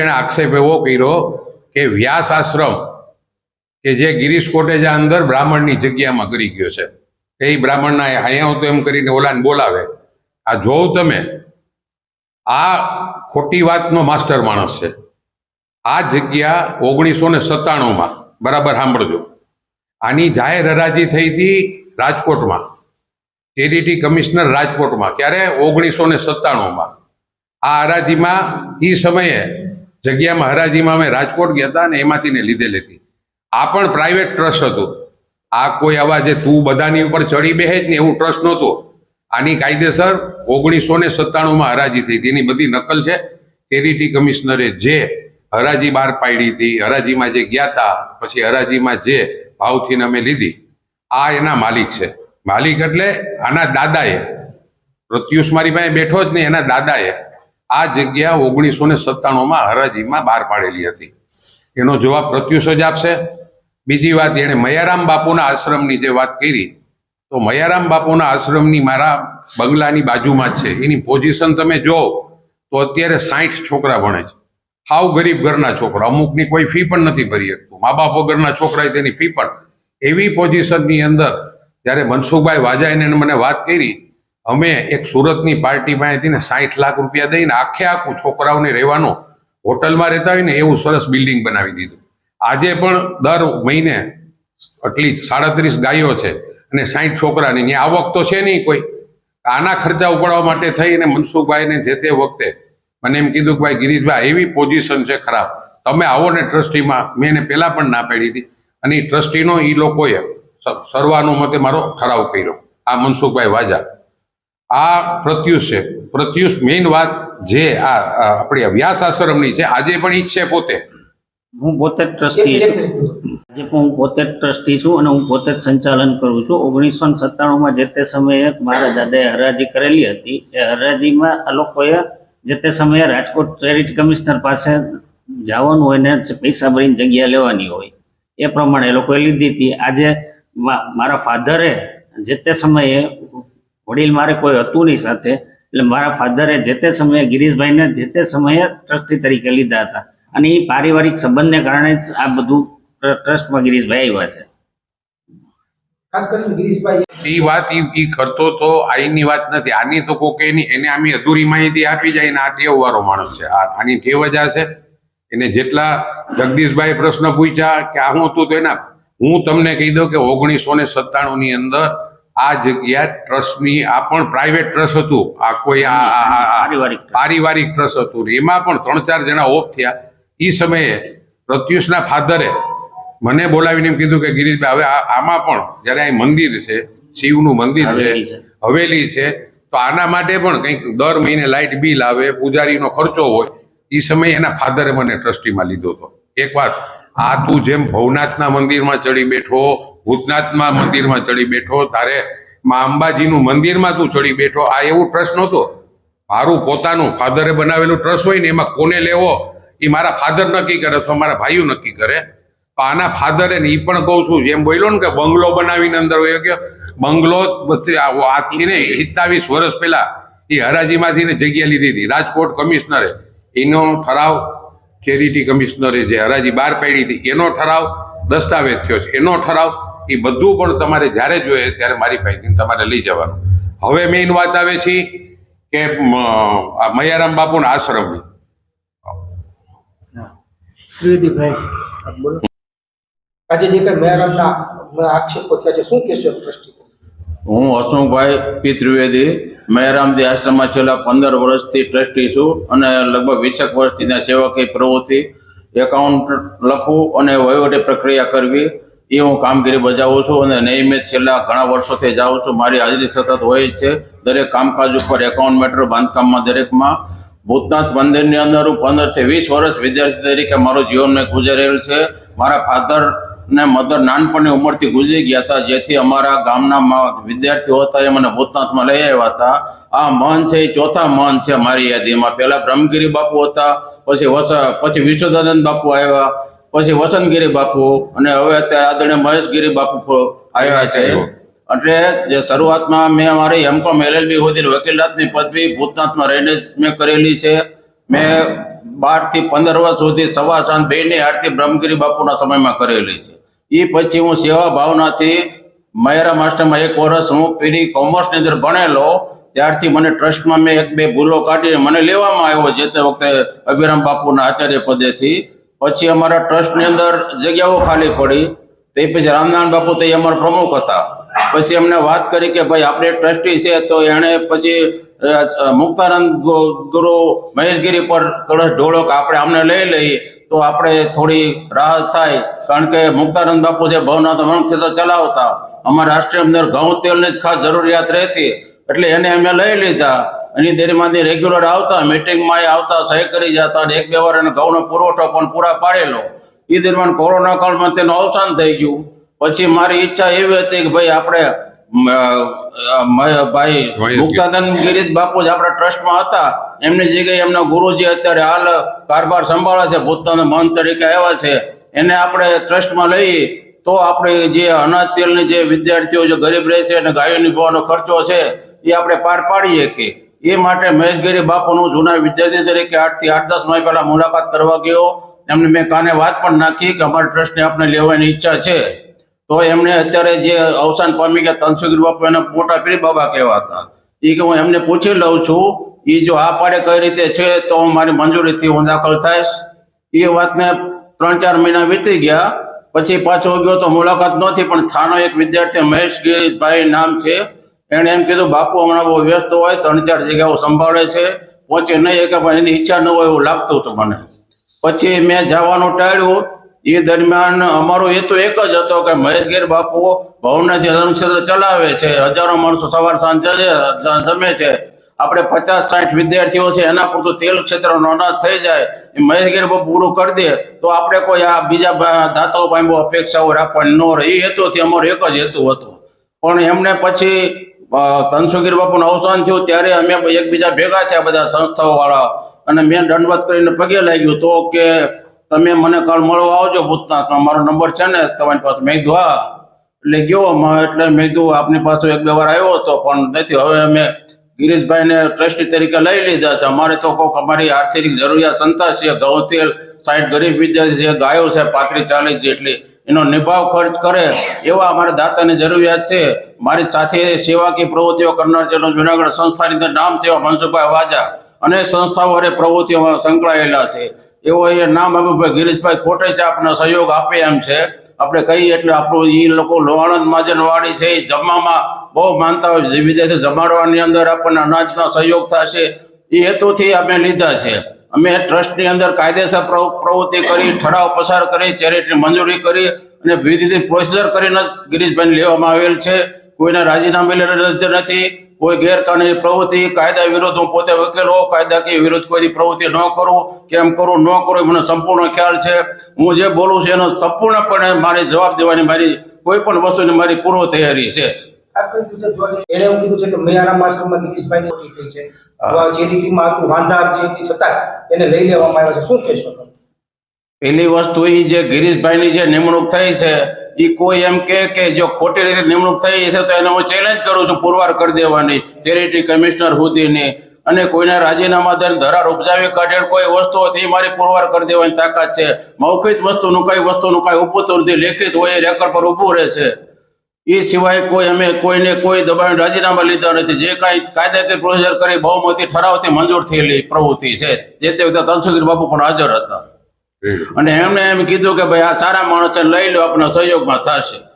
એણે આક્ષેપ એવો કર્યો કે વ્યાસ આશ્રમ કે જે ગિરીશ કોટેજા અંદર બ્રાહ્મણની જગ્યામાં કરી ગયો છે. એ બ્રાહ્મણના અહીંયા તો એમ કરીને ઓલાને બોલાવે, આ જોવ તમે, આ ખોટી વાતનો માસ્ટર માણસ છે. આ જગ્યા ઓગણીસો ને સત્તાણુંમાં, બરાબર સાંભળજો. આની જાહેર હરાજી થઈ હતી રાજકોટમાં ટેરિટી કમિશનર રાજકોટમાં ક્યારે ઓગણીસો ને સત્તાણુંમાં. આ હરાજીમાં એ સમયે જગ્યામાં હરાજીમાં અમે રાજકોટ ગયા હતા ને એમાંથી ને લીધેલી હતી. આ પણ પ્રાઇવેટ ટ્રસ્ટ હતું. આ કોઈ આવા જે તું બધાની ઉપર ચડી બેહે જ ને એવું ટ્રસ્ટ નહોતું. આની કાયદેસર ઓગણીસો ને સત્તાણુંમાં હરાજી થઈ. હતી એની બધી નકલ છે. ટેરિટી કમિશનરે જે હરાજી બહાર પાડી હતી, હરાજીમાં જે ગયા હતા પછી હરાજીમાં જે ભાવથી અમે લીધી, આ એના માલિક છે. માલિક એટલે આના દાદાએ. પ્રત્યુષ મારી પાસે બેઠો જ નહીં એના દાદાએ આ જગ્યા ઓગણીસો ને સત્તાણુંમાં હરાજીમાં બહાર પાડેલી હતી. એનો જવાબ પ્રત્યુષ જ આપશે. બીજી વાત, એણે મયારામ બાપુના આશ્રમની જે વાત કરી, તો મયારામ બાપુના આશ્રમની મારા બંગલાની બાજુમાં જ છે. એની પોઝિશન તમે જો, તો અત્યારે સાઠ છોકરા ભણે છે. હાવ ગરીબ ઘરના છોકરા. અમુકની કોઈ ફી પણ નથી ભરી શકતું. મા બાપ વગરના છોકરાએ તેની ફી પણ. એવી પોઝિશનની અંદર, જ્યારે મનસુખભાઈ વાજાઈને મને વાત કરી અમે એક સુરતની પાર્ટી પાસેથી ને સાઠ લાખ રૂપિયા દઈને આખે આખું છોકરાઓને રહેવાનું હોટલમાં રહેતા હોય ને એવું સરસ બિલ્ડિંગ બનાવી દીધું. આજે પણ દર મહિને આટલી સાડત્રીસ ગાયો છે અને સાઠ છોકરાની. ત્યાં આવક તો છે નહીં કોઈ. આના ખર્ચા ઉપાડવા માટે થઈને મનસુખભાઈને જે તે વખતે મને એમ કીધું કે ભાઈ ગિરીશભાઈ, એવી પોઝિશન છે ખરાબ. તમે આવો ને ટ્રસ્ટીમાં. મેં એને પહેલાં પણ ના પાડી હતી. અને એ ટ્રસ્ટીનો એ લોકોએ સર્વાનો સર્વાનુમતે મારો ઠરાવ કર્યો. આ મનસુખભાઈ વાજા. આ પ્રત્યુષ છે. પ્રત્યુષ મેઇન વાત જે આ આપણી વ્યાસ આશ્રમની છે, આજે પણ ઈ જ છે પોતે. હું પોતે જ ટ્રસ્ટી છું. આજે પણ હું પોતે જ ટ્રસ્ટી છું અને હું પોતે જ સંચાલન કરું છું. ઓગણીસો સત્તાણુંમાં જે તે સમયે મારા દાદાએ હરાજી કરેલી હતી. એ હરાજીમાં આ લોકોએ જે તે સમયે રાજકોટ ચેરિટી કમિશનર પાસે જવાનું હોય ને પૈસા ભરીને જગ્યા લેવાની હોય, એ પ્રમાણે એ લોકોએ લીધી હતી. આજે મારા ફાધરે જે તે સમયે વડીલ મારે કોઈ હતું નહીં સાથે. એટલે મારા ફાધરે જે તે સમયે ગિરીશભાઈને જે તે સમયે ટ્રસ્ટી તરીકે લીધા હતા. અને એ પારિવારિક સંબંધને કારણે જ આ બધું ટ્ર- ટ્રસ્ટમાં ગિરીશભાઈ આવ્યા છે. ખાસ કરીને ગિરીશભાઈ એ વાત ઈ કરતો તો આઈની વાત નથી. આની તો કોકે એની એને આમી અધૂરી માહિતી આપી જાય ને આ ટેવ વાળો માણસ છે. આ આની ટેવ જ છે. એને જેટલા જગદીશભાઈ પ્રશ્ન પૂછ્યા કે આ હું હતું તો એના હું તમને કહી દઉં કે ઓગણીસો ને સત્તાણું ની અંદર આ જગ્યા ટ્રસ્ટની આ પણ પ્રાઇવેટ ટ્રસ્ટ હતું. આ કોઈ પારિવારિક પારિવારિક ટ્રસ્ટ હતું. એમાં પણ ત્રણ ચાર જણા ઓફ થયા. એ સમયે પ્રત્યુષના ફાધરે મને બોલાવીને એમ કીધું કે ગિરીશભાઈ હવે આમાં પણ જ્યારે અહીં મંદિર છે શિવનું મંદિર છે. હવેલી છે. તો આના માટે પણ કંઈક દર મહિને લાઇટ બિલ આવે પૂજારીનો ખર્ચો હોય એ સમયે એના ફાધરે મને ટ્રસ્ટીમાં લીધો હતો. એક વાત આ તું જેમ ભવનાથના મંદિરમાં ચડી બેઠો ભૂતનાથના મંદિરમાં ચડી બેઠો, તારે માં અંબાજીનું મંદિરમાં તું ચડી બેઠો, આ એવું ટ્રસ્ટ નહોતો. મારું પોતાનું ફાધરે બનાવેલું ટ્રસ્ટ હોય ને, એમાં કોને લેવો? એ મારા ફાધર નક્કી કરે, અથવા મારા ભાઈઓ નક્કી કરે. તો આના ફાધરે ને એ પણ કહું છું, જેમ બોલ્યો ને કે બંગલો બનાવીને અંદર હોય ગયો. બંગલો આજથી ને પિસ્તાવીસ વર્ષ પહેલા એ હરાજીમાંથી ને જગ્યા લીધી હતી. રાજકોટ કમિશનરે એનો ઠરાવ, ચેરિટી કમિશનરે જે હરાજી બહાર પાડી હતી, એનો ઠરાવ દસ્તાવેજ થયો છે. એનો ઠરાવ એ બધું પણ તમારે જ્યારે જોઈએ ત્યારે મારી પાસેથી તમારે લઈ જવાનું. હવે મેઇન વાત આવે છે કે મયારામ બાપુના આશ્રમની. આજે જે કઈ મેરામના આક્ષેપો થયા છે શું કહેશો એક હું હસમુખભાઈ પી. ત્રિવેદી મહેરામદી આશ્રમમાં છેલ્લા પંદર વર્ષથી ટ્રસ્ટી છું અને લગભગ વીસેક વર્ષથી ત્યાં સેવાકીય પ્રવૃત્તિ એકાઉન્ટ લખવું અને વહીવટી પ્રક્રિયા કરવી એ હું કામગીરી બજાવું છું અને નિયમિત છેલ્લા ઘણા વર્ષોથી જાઉં છું. મારી હાજરી સતત હોય છે. દરેક કામકાજ ઉપર એકાઉન્ટ મેટર બાંધકામમાં દરેકમાં. ભૂતનાથ મંદિરની અંદર હું પંદરથી વીસ વર્ષ વિદ્યાર્થી તરીકે મારું જીવન મેં ગુજારેલ છે. મારા ફાધર ને મધર નાનપણની ઉંમરથી ગુજરી ગયા હતા, જેથી અમારા ગામના મ- વિદ્યાર્થીઓ હતા, એ મને ભૂતનાથમાં લઈ આવ્યા હતા. આ મહન છે, એ ચોથા મહન છે મારી યાદીમાં. પહેલા બ્રહ્મગીરી બાપુ હતા, પછી પછી વિશ્વદાનંદ બાપુ આવ્યા. પછી વસંતગીરી બાપુ અને હવે અત્યારે આદરણીય મહેશગીરી બાપુ આવ્યા છે. એટલે જે શરૂઆતમાં મેં અમારી એમકોમ એલએલબી સુધી વકીલાતની પદવી ભૂતનાથમાં રહીને મેં કરેલી છે. મેં બારથી પંદર વર્ષ સુધી સવા સાંજ બેની આરતી બ્રહ્મગીરી બાપુના સમયમાં કરેલી છે. એ પછી હું સેવા ભાવનાથી મહેરા માસ્ટરમાં એક વર્ષ હું પીરી કોમર્સની અંદર ભણેલો. ત્યારથી મને ટ્રસ્ટમાં મેં એક બે ભૂલો કાઢીને મને લેવામાં આવ્યો જે તે વખતે અભિરામ બાપુના આચાર્ય પદેથી. પછી અમારા ટ્રસ્ટની અંદર જગ્યાઓ ખાલી પડી. તે પછી રામનારાયણ બાપુ તે અમારા પ્રમુખ હતા. પછી અમને વાત કરી કે ભાઈ આપણે ટ્રસ્ટી છે, તો એણે પછી મુક્તાનંદ ગુરુ મહેશગીરી પર કળશ ઢોળક આપણે અમને લઈ લઈએ તો આપણે થોડી રાહત થાય. કારણ કે મુક્તાનંદ બાપુ જે ભવનાથ વંશ ચલાવતા. અમારા રાષ્ટ્રીય અંદર ઘઉં તેલની જ ખાસ જરૂરિયાત રહેતી. એટલે એને અમે લઈ લીધા. એની દેરીમાંથી રેગ્યુલર આવતા મિટિંગમાં આવતા સહી કરી જતા એક બે વાર એને ઘઉંનો પુરવઠો પણ પૂરા પાડેલો. એ દરમિયાન કોરોના કાળમાં તેનું અવસાન થઈ ગયું. પછી મારી ઈચ્છા એવી હતી કે ભાઈ આપણે ભાઈ મુક્તાનંદ ગિરીશ બાપુ જ આપણા ટ્રસ્ટમાં હતા એમની જગ્યાએ એમના ગુરુજી અત્યારે હાલ કારભાર સંભાળે છે પોતાના મન તરીકે આવ્યા છે. એને આપણે ટ્રસ્ટમાં લઈએ તો આપણે જે અનાજ તેલની જે વિદ્યાર્થીઓ જે ગરીબ રહે છે અને ગાયો નિભાવવાનો ખર્ચો છે એ આપણે પાર પાડીએ કે એ માટે મહેશગીરી બાપુનું જૂના વિદ્યાર્થી તરીકે આઠથી આઠ દસ મહિના પહેલા મુલાકાત કરવા ગયો. એમને મેં કાને વાત પણ નાખી કે અમારા ટ્રસ્ટને આપણે લેવાની ઈચ્છા છે. તો એમને અત્યારે જે અવસાન પામી ગયા તનસુગીર બાપુ એના મોટા પીર બાબા કહેવા હતા એ કે હું એમને પૂછી લઉં છું એ જો આ પાડે કઈ રીતે છે તો હું મારી મંજૂરીથી હું દાખલ થઈશ. એ વાતને ત્રણ ચાર મહિના વીતી ગયા, પછી પાછો ગયો તો મુલાકાત નહોતી, પણ થાનો એક વિદ્યાર્થી મહેશ ગિરીશભાઈ નામ છે. એણે એમ કીધું, બાપુ, હમણાં બહુ વ્યસ્ત હોય, ત્રણ ચાર જગ્યાઓ સંભાળે છે, પહોંચે નહીં કે પણ એની ઈચ્છા ન હોય એવું લાગતું હતું મને. પછી મેં જવાનું ટાળ્યું. એ દરમિયાન અમારો હેતુ એક જ હતો કે મહેશગીર બાપુ ભવનાથી ધર્મક્ષેત્ર ચલાવે છે, હજારો માણસો સવાર સાંજ જમે છે. આપણે પચાસ, સાઠ વિદ્યાર્થીઓ છે, એના પૂરતું તેલ ક્ષેત્રનો અનાજ થઈ જાય. એ મહેશગીર બાપુ પૂરું કરી દે. તો આપણે કોઈ આ બીજા દાતાઓ પાસે બહુ અપેક્ષાઓ રાખવાની ન રહે. એ હેતુથી અમારો એક જ હેતુ હતો. પણ એમને પછી ધનસુગીર બાપુનું અવસાન થયું ત્યારે અમે એકબીજા ભેગા થયા બધા સંસ્થાઓ વાળા. અને મેં દંડવત કરીને પગે લાગ્યું તો કે તમે મને કાલ મળવા આવજો ભૂતનાથમાં મારો નંબર છે ને તમારી પાસે મેં કીધું, હા. એટલે ગયો એટલે મેં કીધું, આપની પાસે એક બે વાર આવ્યો હતો, પણ નથી, હવે અમે ગિરીશભાઈને ટ્રસ્ટી તરીકે લઈ લીધા છે. અમારે તો કોઈક અમારી આર્થિક જરૂરિયાત સંતા છે ઘઉં તેલ સાઈઠ ગરીબ વિદ્યાર્થી છે, ગાયો છે પાંત્રીસ ચાલીસ જેટલી. એનો નિભાવ ખર્ચ કરે એવા અમારા દાતાની જરૂરિયાત છે. મારી સાથે સેવાકીય પ્રવૃત્તિઓ કરનાર જેનો જુનાગઢ સંસ્થાની અંદર નામ છે મનસુખભાઈ વાજા. અને સંસ્થાઓ અને પ્રવૃત્તિઓમાં સંકળાયેલા છે. એવો એ નામ અભિભાઈ ગિરીશભાઈ કોટેચા આપણને સહયોગ આપે એમ છે. આપણે કહીએ એટલે આપણું એ લોકો લોહાણંદ માજનવાડી છે એ જમવામાં બહુ માનતા હોય. વિદેશી જમાડવાની અંદર આપણને અનાજનો સહયોગ થશે. એ હેતુથી અમે લીધા છે. અમે ટ્રસ્ટની અંદર કાયદેસર પ્રવૃત્તિ કરી, ઠરાવ પસાર કરી, ચેરિટી મંજૂરી કરી અને વિવિધ પ્રોસીજર કરીને ગિરીશભાઈને લેવામાં આવેલ છે. કોઈને રાજીનામે નથી, કોઈ ગેરકાનૂની પ્રવૃત્તિ, કાયદા વિરોધ હું પોતે વકીલ હોઉં, કાયદાકીય વિરોધ કોઈ પ્રવૃત્તિ ન કરું, કેમ કરું, ન કરું મને સંપૂર્ણ ખ્યાલ છે. હું જે બોલું છું એનો સંપૂર્ણપણે મારી જવાબ દેવાની મારી કોઈ પણ વસ્તુની મારી પૂર્વ તૈયારી છે. હતું વાંધાર જે હતી છતાં એને લઈ લેવામાં આવ્યા છે. શું કહેશો પહેલી વસ્તુ એ જે ગિરીશભાઈની જે નિમણૂક થઈ છે એ કોઈ એમ કે કે જો ખોટી રીતે નિમણૂક થઈ છે તો એને હું ચેલેન્જ કરું છું પુરવાર કરી દેવાની. ચેરિટી કમિશનર સુધીની અને કોઈના રાજીનામા દઈને ધરાર ઉપજાવી કાઢેલ કોઈ વસ્તુ હોય મારી પુરવાર કરી દેવાની તાકાત છે. મૌખિક વસ્તુનું કઈ વસ્તુનું કઈ ઉપતું નથી. લેખિત હોય એ રેકર્ડ પર ઊભું રહે છે. એ સિવાય કોઈ અમે કોઈને કોઈ દબાણ રાજીનામા લીધા નથી. જે કાંઈ કાયદાકીય પ્રોસીજર કરી બહુમતી ઠરાવથી મંજૂર થયેલી પ્રવૃત્તિ છે. જે તે વખતે તનસુગીર બાપુ પણ હાજર હતા. અને એમણે એમ કીધું કે ભાઈ આ સારા માણસ લઈ લો આપના સહયોગમાં થશે.